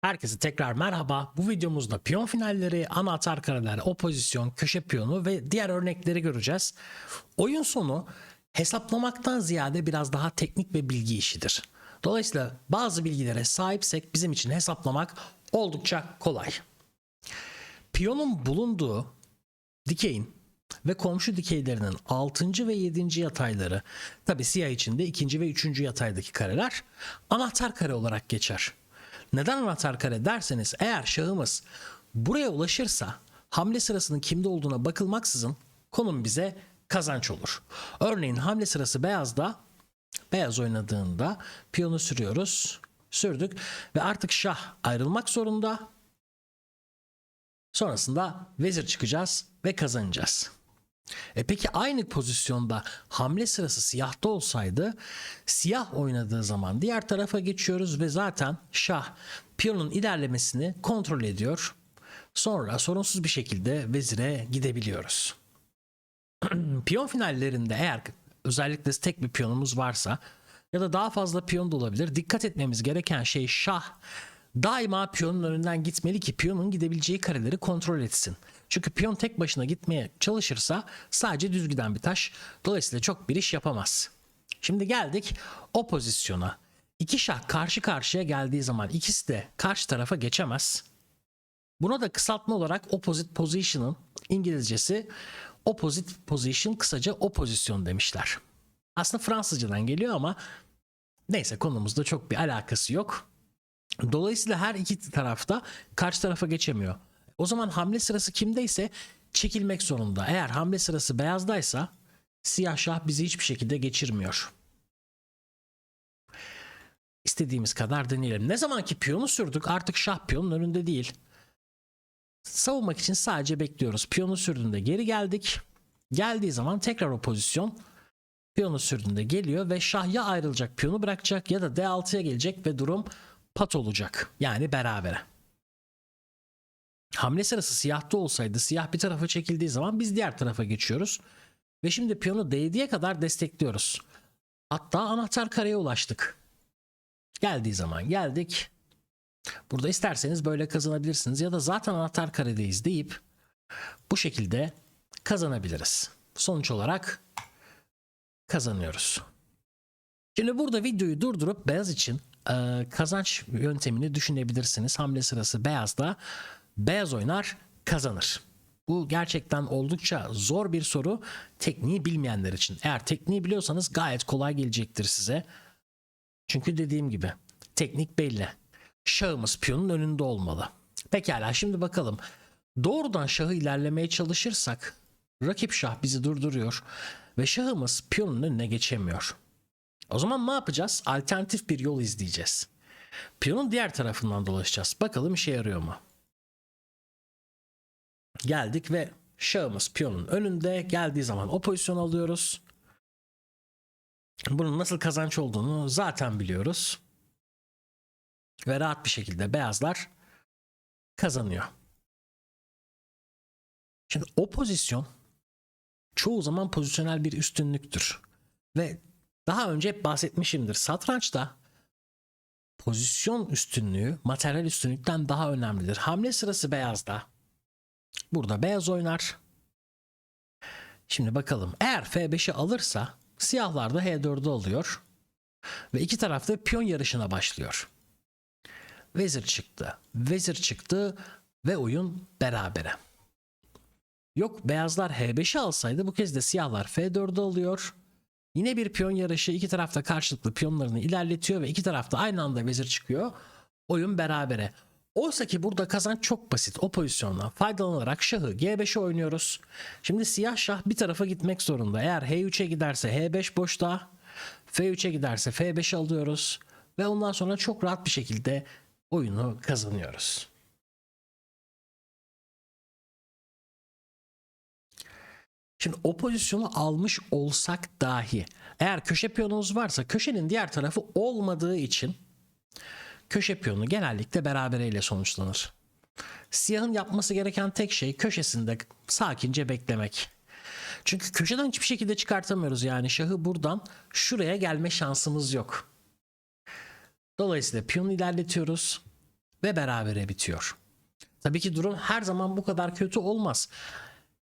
Herkese tekrar merhaba. Bu videomuzda piyon finalleri, anahtar kareler, opozisyon, köşe piyonu ve diğer örnekleri göreceğiz. Oyun sonu hesaplamaktan ziyade biraz daha teknik ve bilgi işidir. Dolayısıyla bazı bilgilere sahipsek bizim için hesaplamak oldukça kolay. Piyonun bulunduğu dikeyin ve komşu dikeylerinin 6. ve 7. yatayları tabi siyah içinde 2. ve 3. yataydaki kareler anahtar kare olarak geçer. Neden anahtar kare derseniz eğer şahımız buraya ulaşırsa hamle sırasının kimde olduğuna bakılmaksızın konum bize kazanç olur. Örneğin hamle sırası beyazda beyaz oynadığında piyonu sürüyoruz. Sürdük ve artık şah ayrılmak zorunda. Sonrasında vezir çıkacağız ve kazanacağız. E peki aynı pozisyonda hamle sırası siyahta olsaydı siyah oynadığı zaman diğer tarafa geçiyoruz ve zaten şah piyonun ilerlemesini kontrol ediyor. Sonra sorunsuz bir şekilde vezire gidebiliyoruz. piyon finallerinde eğer özellikle tek bir piyonumuz varsa ya da daha fazla piyon da olabilir. Dikkat etmemiz gereken şey şah daima piyonun önünden gitmeli ki piyonun gidebileceği kareleri kontrol etsin. Çünkü piyon tek başına gitmeye çalışırsa sadece düz giden bir taş. Dolayısıyla çok bir iş yapamaz. Şimdi geldik o pozisyona. İki şah karşı karşıya geldiği zaman ikisi de karşı tarafa geçemez. Buna da kısaltma olarak opposite position'ın İngilizcesi opposite position kısaca opozisyon demişler. Aslında Fransızcadan geliyor ama neyse konumuzda çok bir alakası yok. Dolayısıyla her iki tarafta karşı tarafa geçemiyor. O zaman hamle sırası kimdeyse çekilmek zorunda. Eğer hamle sırası beyazdaysa siyah şah bizi hiçbir şekilde geçirmiyor. İstediğimiz kadar deneyelim. Ne zaman ki piyonu sürdük artık şah piyonun önünde değil. Savunmak için sadece bekliyoruz. Piyonu sürdüğünde geri geldik. Geldiği zaman tekrar o pozisyon piyonu sürdüğünde geliyor ve şah ya ayrılacak piyonu bırakacak ya da D6'ya gelecek ve durum pat olacak. Yani berabere. Hamle sırası siyahta olsaydı siyah bir tarafa çekildiği zaman biz diğer tarafa geçiyoruz. Ve şimdi piyonu D7'ye kadar destekliyoruz. Hatta anahtar kareye ulaştık. Geldiği zaman geldik. Burada isterseniz böyle kazanabilirsiniz ya da zaten anahtar karedeyiz deyip bu şekilde kazanabiliriz. Sonuç olarak kazanıyoruz. Şimdi burada videoyu durdurup beyaz için e, kazanç yöntemini düşünebilirsiniz. Hamle sırası beyazda beyaz oynar kazanır. Bu gerçekten oldukça zor bir soru tekniği bilmeyenler için. Eğer tekniği biliyorsanız gayet kolay gelecektir size. Çünkü dediğim gibi teknik belli. Şahımız piyonun önünde olmalı. Pekala şimdi bakalım. Doğrudan şahı ilerlemeye çalışırsak rakip şah bizi durduruyor ve şahımız piyonun önüne geçemiyor. O zaman ne yapacağız? Alternatif bir yol izleyeceğiz. Piyonun diğer tarafından dolaşacağız. Bakalım işe yarıyor mu? Geldik ve şahımız piyonun önünde. Geldiği zaman o pozisyonu alıyoruz. Bunun nasıl kazanç olduğunu zaten biliyoruz. Ve rahat bir şekilde beyazlar kazanıyor. Şimdi o pozisyon çoğu zaman pozisyonel bir üstünlüktür. Ve daha önce hep bahsetmişimdir. Satrançta pozisyon üstünlüğü materyal üstünlükten daha önemlidir. Hamle sırası beyazda. Burada beyaz oynar. Şimdi bakalım. Eğer F5'i alırsa siyahlar da H4'ü alıyor. Ve iki tarafta piyon yarışına başlıyor. Vezir çıktı. Vezir çıktı ve oyun berabere. Yok beyazlar H5'i alsaydı bu kez de siyahlar F4'ü alıyor. Yine bir piyon yarışı iki tarafta karşılıklı piyonlarını ilerletiyor ve iki tarafta aynı anda vezir çıkıyor. Oyun berabere. Oysa ki burada kazanç çok basit. O pozisyondan faydalanarak şahı G5'e oynuyoruz. Şimdi siyah şah bir tarafa gitmek zorunda. Eğer H3'e giderse H5 boşta. F3'e giderse F5'i alıyoruz. Ve ondan sonra çok rahat bir şekilde oyunu kazanıyoruz. Şimdi o pozisyonu almış olsak dahi eğer köşe piyonumuz varsa köşenin diğer tarafı olmadığı için köşe piyonu genellikle berabereyle sonuçlanır. Siyahın yapması gereken tek şey köşesinde sakince beklemek. Çünkü köşeden hiçbir şekilde çıkartamıyoruz yani şahı buradan şuraya gelme şansımız yok. Dolayısıyla piyonu ilerletiyoruz. ve berabere bitiyor. Tabii ki durum her zaman bu kadar kötü olmaz.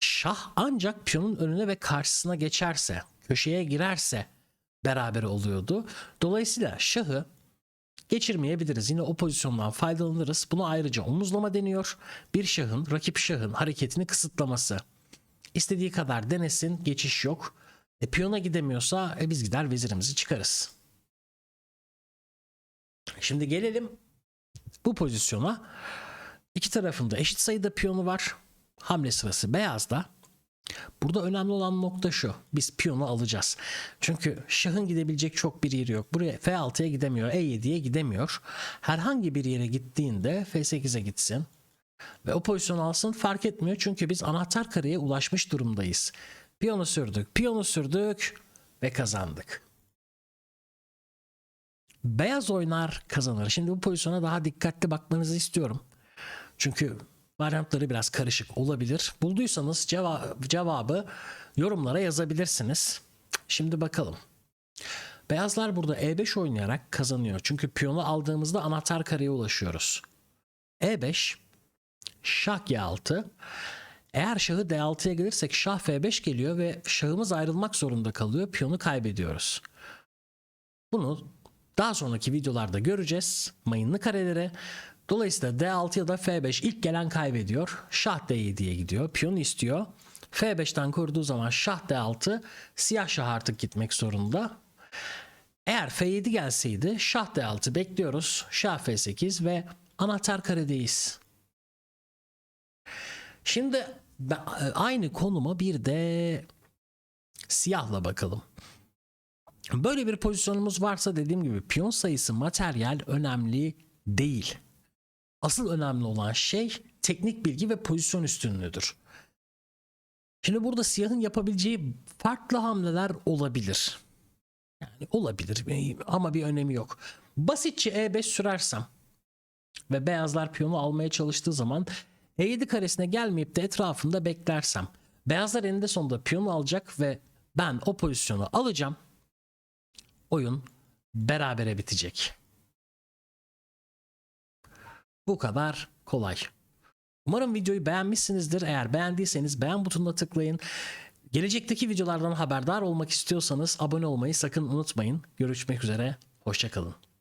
Şah ancak piyonun önüne ve karşısına geçerse, köşeye girerse beraber oluyordu. Dolayısıyla şahı geçirmeyebiliriz. Yine o pozisyondan faydalanırız. Buna ayrıca omuzlama deniyor. Bir şahın, rakip şahın hareketini kısıtlaması. İstediği kadar denesin, geçiş yok. E, piyona gidemiyorsa e, biz gider vezirimizi çıkarız. Şimdi gelelim bu pozisyona. İki tarafında eşit sayıda piyonu var. Hamle sırası beyazda. Burada önemli olan nokta şu. Biz piyonu alacağız. Çünkü şahın gidebilecek çok bir yeri yok. Buraya F6'ya gidemiyor. E7'ye gidemiyor. Herhangi bir yere gittiğinde F8'e gitsin. Ve o pozisyon alsın fark etmiyor. Çünkü biz anahtar kareye ulaşmış durumdayız. Piyonu sürdük. Piyonu sürdük ve kazandık. Beyaz oynar kazanır. Şimdi bu pozisyona daha dikkatli bakmanızı istiyorum. Çünkü varyantları biraz karışık olabilir. Bulduysanız ceva- cevabı yorumlara yazabilirsiniz. Şimdi bakalım. Beyazlar burada E5 oynayarak kazanıyor. Çünkü piyonu aldığımızda anahtar kareye ulaşıyoruz. E5 Şah G6 eğer şahı D6'ya gelirsek şah F5 geliyor ve şahımız ayrılmak zorunda kalıyor. Piyonu kaybediyoruz. Bunu daha sonraki videolarda göreceğiz. Mayınlı karelere. Dolayısıyla D6 ya da F5 ilk gelen kaybediyor. Şah D7'ye gidiyor. Piyonu istiyor. F5'ten koruduğu zaman şah D6 siyah şah artık gitmek zorunda. Eğer F7 gelseydi şah D6 bekliyoruz. Şah F8 ve anahtar karedeyiz. Şimdi ben- aynı konuma bir de siyahla bakalım. Böyle bir pozisyonumuz varsa dediğim gibi piyon sayısı materyal önemli değil. Asıl önemli olan şey teknik bilgi ve pozisyon üstünlüğüdür. Şimdi burada siyahın yapabileceği farklı hamleler olabilir. Yani olabilir ama bir önemi yok. Basitçe E5 sürersem ve beyazlar piyonu almaya çalıştığı zaman E7 karesine gelmeyip de etrafında beklersem beyazlar eninde sonunda piyonu alacak ve ben o pozisyonu alacağım. Oyun berabere bitecek. Bu kadar kolay. Umarım videoyu beğenmişsinizdir. Eğer beğendiyseniz beğen butonuna tıklayın. Gelecekteki videolardan haberdar olmak istiyorsanız abone olmayı sakın unutmayın. Görüşmek üzere. Hoşçakalın.